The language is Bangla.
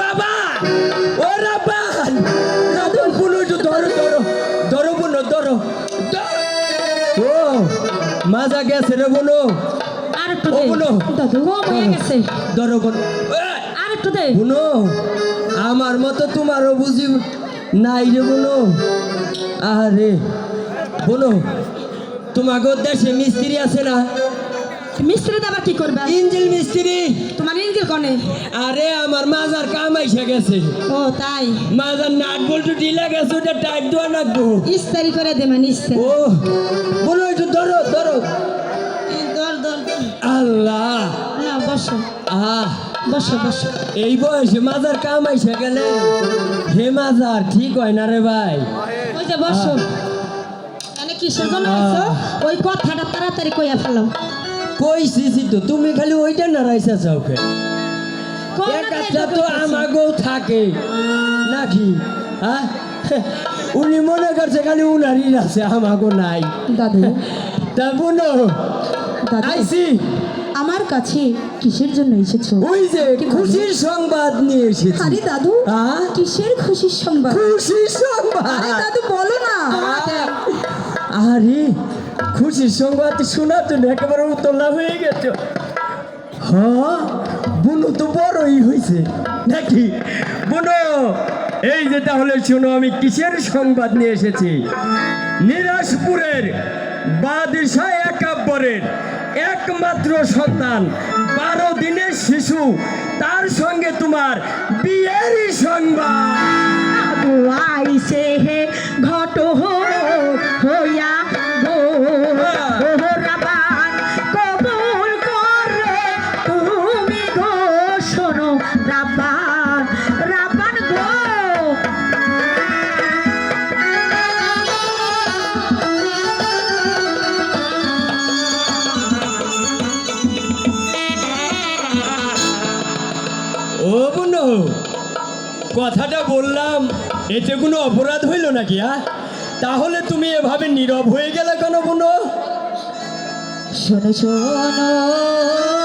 বাবা ওরে বান রাধন বুনো একটু ধরো ধরো ধরো বুনো ধরো। ও মাজা গেছে রে বুনো আর একটু ও দে দাদু গেছে। ধরো বুনো আর একটু দে। বুনো আমার মতো তোমারও বুঝি নাই রে বুনো আরে বুনো তোমাকে দেশে মিস্ত্রি আছে না? মিস্ত্রি দাবা কি করবে? ইঞ্জিল মিস্ত্রি। আরে আমার মাজার কাম আইসা গেছে। ও তাই? মাজার নাট বল্টু ঢিলা গেছে ওটা টাইট দেওয়া লাগবো ইস্তারি করে দে মানে ইস্তারি। ও বলো একটু ধরো ধরো। আল্লাহ। না বসো। আহ। বসো বসো। এই বয়সে মাজার কাম আইসা গেলে হে মাজার ঠিক হয় না রে ভাই? ওই যে বসো। মানে কিসের জন্য আইছো? ওই কথাটা তাড়াতাড়ি কইয়া ফেলো। কই সিসি তো তুমি খালি ওইটা না রাইসা চাওকে একটা তো আমাকেও থাকে। নাকি? হ্যাঁ? উনি মনে করছে খালি উনারই আছে আমাকেও নাই। দাদু। তা বুনো আইসি। আমার কাছে কিসের জন্য এসেছ? ওই যে খুশির সংবাদ নিয়ে এসেছি। আরে দাদু? কিসের খুশির সংবাদ? খুশির আরে সংবাদ দাদু বলো না। আরে খুশির সংবাদ শোনার জন্য একেবারে উতলা হয়ে গেছে। হ্যাঁ হয়েছে নাকি? বুনো এই যে তাহলে শোনো, আমি কিসের সংবাদ নিয়ে এসেছি? নিরাজপুরের বাদশাহ একাব্বরের একমাত্র সন্তান, বারো দিনের শিশু, তার সঙ্গে তোমার বিয়েরই সংবাদ। বুনো কথাটা বললাম, এতে কোনো অপরাধ হইল নাকি হ্যাঁ? তাহলে তুমি এভাবে নীরব হয়ে গেলে কেন বুনো? শোনো শোনো।